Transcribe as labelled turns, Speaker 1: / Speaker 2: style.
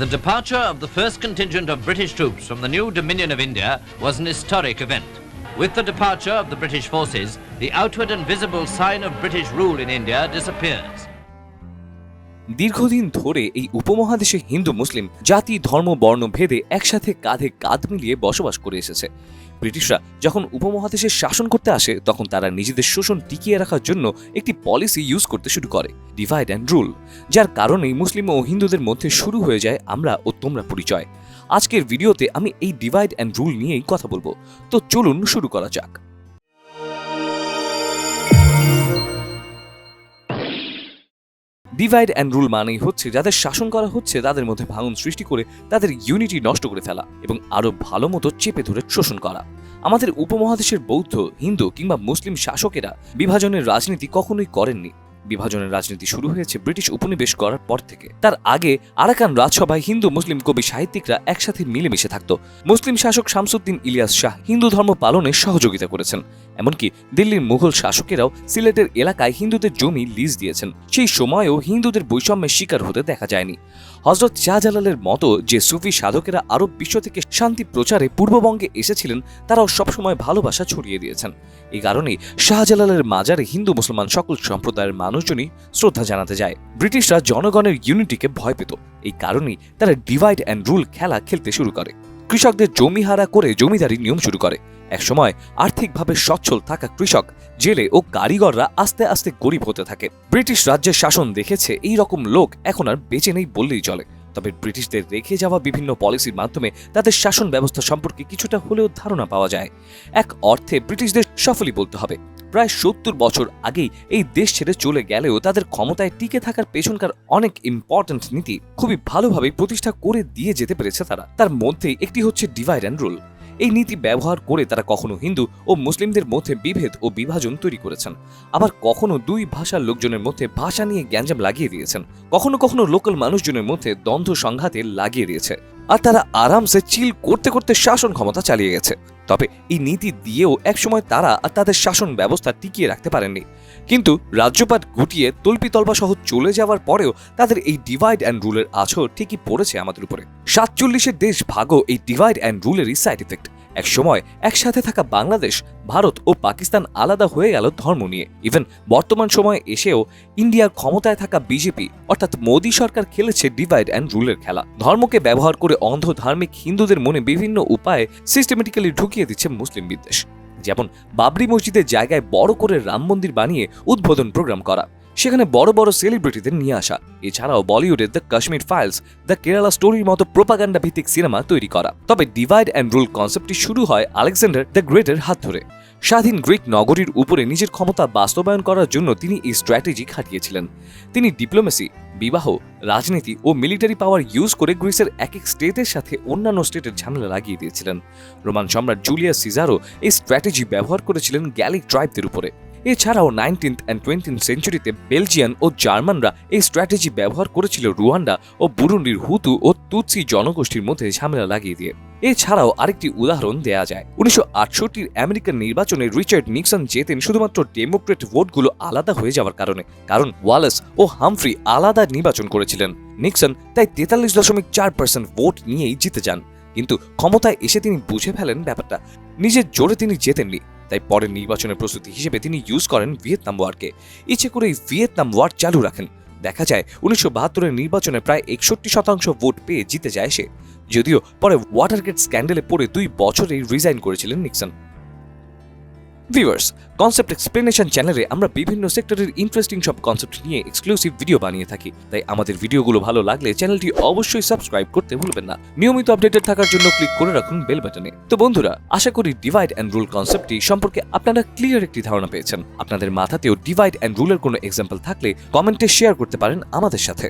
Speaker 1: The departure of the first contingent of British troops from the new Dominion of India was an historic event. With the departure of the British forces, the outward and visible sign of British rule in India disappears.
Speaker 2: দীর্ঘদিন ধরে এই উপমহাদেশে হিন্দু মুসলিম জাতি ধর্ম বর্ণ ভেদে একসাথে কাঁধে কাঁধ মিলিয়ে বসবাস করে এসেছে ব্রিটিশরা যখন উপমহাদেশে শাসন করতে আসে, তখন তারা নিজেদের শোষণ টিকিয়ে রাখার জন্য একটি পলিসি ইউজ করতে শুরু করে ডিভাইড অ্যান্ড রুল যার কারণেই মুসলিম ও হিন্দুদের মধ্যে শুরু হয়ে যায় আমরা ও তোমরা পরিচয়। আজকের ভিডিওতে আমি এই ডিভাইড অ্যান্ড রুল নিয়েই কথা বলব। তো চলুন শুরু করা যাক। ডিভাইড অ্যান্ড রুল মানেই হচ্ছে যাদের শাসন করা হচ্ছে তাদের মধ্যে ভাঙন সৃষ্টি করে তাদের ইউনিটি নষ্ট করে ফেলা এবং আরও ভালো মতো চেপে ধরে শোষণ করা। আমাদের উপমহাদেশের বৌদ্ধ, হিন্দু কিংবা মুসলিম শাসকেরা বিভাজনের রাজনীতি কখনোই করেননি। বিভাজনের রাজনীতি শুরু হয়েছে ব্রিটিশ উপনিবেশ করার পর থেকে। তার আগে আরাকান রাজসভায় হিন্দু মুসলিম কবি সাহিত্যিকরা একসাথে মিলেমিশে থাকত। মুসলিম শাসক শামসুদ্দিন ইলিয়াস শাহ হিন্দু ধর্ম পালনে সহযোগিতা করেছেন। এমনকি দিল্লির মুঘল শাসকেরাও সিলেটের এলাকায় হিন্দুদের জমি লিজ দিয়েছেন। সেই সময়েও হিন্দুদের বৈষম্যের শিকার হতে দেখা যায়নি। হজরত শাহজালালের মতো যে সুফি সাধকেরা আরব বিশ্ব থেকে শান্তি প্রচারে পূর্ববঙ্গে এসেছিলেন, তারাও সবসময় ভালোবাসা ছড়িয়ে দিয়েছেন। এই কারণেই শাহজালালের মাজারে হিন্দু মুসলমান সকল সম্প্রদায়ের মানুষজনই শ্রদ্ধা জানাতে যায়। ব্রিটিশরা জনগণের ইউনিটিকে ভয় পেত। এই কারণেই তারা ডিভাইড অ্যান্ড রুল খেলা খেলতে শুরু করে। কৃষকদের জমি হারা করে জমিদারি নিয়ম শুরু করে। একসময় আর্থিকভাবে সচ্ছল থাকা কৃষক, জেলে ও কারিগররা আস্তে আস্তে গরিব হতে থাকে। ব্রিটিশ রাজ্যের শাসন দেখেছে, এই রকম লোক এখন আর বেঁচে নেই বললেই চলে। তবে ব্রিটিশদের রেখে যাওয়া বিভিন্ন পলিসির মাধ্যমে তাদের শাসন ব্যবস্থা সম্পর্কে কিছুটা হলেও ধারণা পাওয়া যায়। এক অর্থে ব্রিটিশদের সফলই বলতে হবে। প্রায় সত্তর বছর আগেই এই দেশ ছেড়ে চলে গেলেও তাদের ক্ষমতায় টিকে থাকার পেছনকার অনেক ইম্পর্ট্যান্ট নীতি খুবই ভালোভাবে প্রতিষ্ঠা করে দিয়ে যেতে পেরেছে তারা। তার মধ্যে একটি হচ্ছে ডিভাইড অ্যান্ড রুল এই নীতি ব্যবহার করে তারা কখনো হিন্দু ও মুসলিমদের মধ্যে বিভেদ ও বিভাজন তৈরি করেছেন। আবার কখনো দুই ভাষার লোকজনের মধ্যে ভাষা নিয়ে গ্যাঞ্জাম লাগিয়ে দিয়েছেন। কখনো কখনো লোকাল মানুষজনের মধ্যে দ্বন্দ্ব সংঘাতে লাগিয়ে দিয়েছে। আর তারা আরামসে চিল করতে করতে শাসন ক্ষমতা চালিয়ে গেছে। তবে এই নীতি দিয়েও একসময় তারা আর তাদের শাসন ব্যবস্থা টিকিয়ে রাখতে পারেননি। কিন্তু রাজ্যপাট গুটিয়ে তল্পিতল্পা সহ চলে যাওয়ার পরেও তাদের এই ডিভাইড অ্যান্ড রুলের আছর ঠিকই পড়েছে আমাদের উপরে। সাতচল্লিশের দেশ ভাগও এই ডিভাইড অ্যান্ড রুলেরই সাইড ইফেক্ট এক সময় একসাথে থাকা বাংলাদেশ, ভারত ও পাকিস্তান আলাদা হয়ে গেল ধর্ম নিয়ে। ইভেন বর্তমান সময়ে এসেও ইন্ডিয়ার ক্ষমতায় থাকা বিজেপি অর্থাৎ মোদী সরকার খেলেছে ডিভাইড অ্যান্ড রুলের খেলা। ধর্মকে ব্যবহার করে অন্ধ ধার্মিক হিন্দুদের মনে বিভিন্ন উপায়ে সিস্টেমেটিক্যালি ঢুকিয়ে দিচ্ছে মুসলিম বিদ্বেষ। যেমন বাবরি মসজিদের জায়গায় বড় করে রাম মন্দির বানিয়ে উদ্বোধন প্রোগ্রাম করা। সেখানে বড় বড় সেলিব্রিটিদের নিয়ে আসা। এছাড়াও বলিউডের the Kashmir files the Kerala স্টোরির মতো প্রোপাগান্ডা ভিত্তিক সিনেমা তৈরি করা। তবে ডিভাইড অ্যান্ড রুল কনসেপ্টটি শুরু হয় আলেকজান্ডার দ্য গ্রেটের হাত ধরে। স্বাধীন গ্রিক নগরীর উপরে নিজের ক্ষমতা বাস্তবায়ন করার জন্য তিনি এই স্ট্র্যাটেজি খাটিয়েছিলেন। তিনি ডিপ্লোমেসি বিবাহ, রাজনীতি ও মিলিটারি পাওয়ার ইউজ করে গ্রিসের এক এক স্টেটের সাথে অন্যান্য স্টেটের ঝামেলা লাগিয়ে দিয়েছিলেন। রোমান সম্রাট জুলিয়াস সিজারও এই স্ট্র্যাটেজি ব্যবহার করেছিলেন গ্যালিক ট্রাইবদের উপরে। এছাড়াও নাইনটিন্থ অ্যান্ড টোয়েন্টিন্থ সেঞ্চুরিতে বেলজিয়ান ও জার্মানরা এই স্ট্র্যাটেজি ব্যবহার করেছিল রুয়ান্ডা ও বুরুন্ডির হুতু ও তুৎসি জনগোষ্ঠীর মধ্যে ঝামেলা লাগিয়ে দিয়ে। এছাড়াও আরেকটি উদাহরণ দেয়া যায়। উনিশশো আটষট্টির আমেরিকান নির্বাচনে রিচার্ড নিক্সন জেতেন শুধুমাত্র ডেমোক্রেট ভোটগুলো আলাদা হয়ে যাওয়ার কারণে, কারণ ওয়ালেস ও হামফ্রি আলাদা নির্বাচন করেছিলেন। নিক্সন তাই তেতাল্লিশ দশমিক চার পার্সেন্ট ভোট নিয়েই জিতে যান। কিন্তু ক্ষমতায় এসে তিনি বুঝে ফেলেন ব্যাপারটা। নিজের জোরে তিনি জেতেননি। তাই পরের নির্বাচনের প্রস্তুতি হিসেবে তিনি ইউজ করেন ভিয়েতনাম ওয়ারকে। ইচ্ছে করেই ভিয়েতনাম ওয়ার চালু রাখেন। দেখা যায়, উনিশশো বাহাত্তরের নির্বাচনে প্রায় একষট্টি শতাংশ ভোট পেয়ে জিতে যায় সে। যদিও পরে ওয়াটারগেট স্ক্যান্ডেলে পড়ে দুই বছরেই রিজাইন করেছিলেন নিক্সন ভিউয়ার্স কনসেপ্ট এক্সপ্লেনেশন চ্যানেলে আমরা বিভিন্ন সেক্টরের ইন্টারেস্টিং সব কনসেপ্ট নিয়ে এক্সক্লুসিভ ভিডিও বানিয়ে থাকি। তাই আমাদের ভিডিওগুলো ভালো লাগলে চ্যানেলটি অবশ্যই সাবস্ক্রাইব করতে ভুলবেন না। নিয়মিত আপডেটেড থাকার জন্য ক্লিক করে রাখুন বেল বাটনে তো বন্ধুরা, আশা করি ডিভাইড অ্যান্ড রুল কনসেপ্টটি সম্পর্কে আপনারা ক্লিয়ার একটি ধারণা পেয়েছেন। আপনাদের মাথাতেও ডিভাইড অ্যান্ড রুলের কোনো এক্সাম্পল থাকলে কমেন্টে শেয়ার করতে পারেন আমাদের সাথে।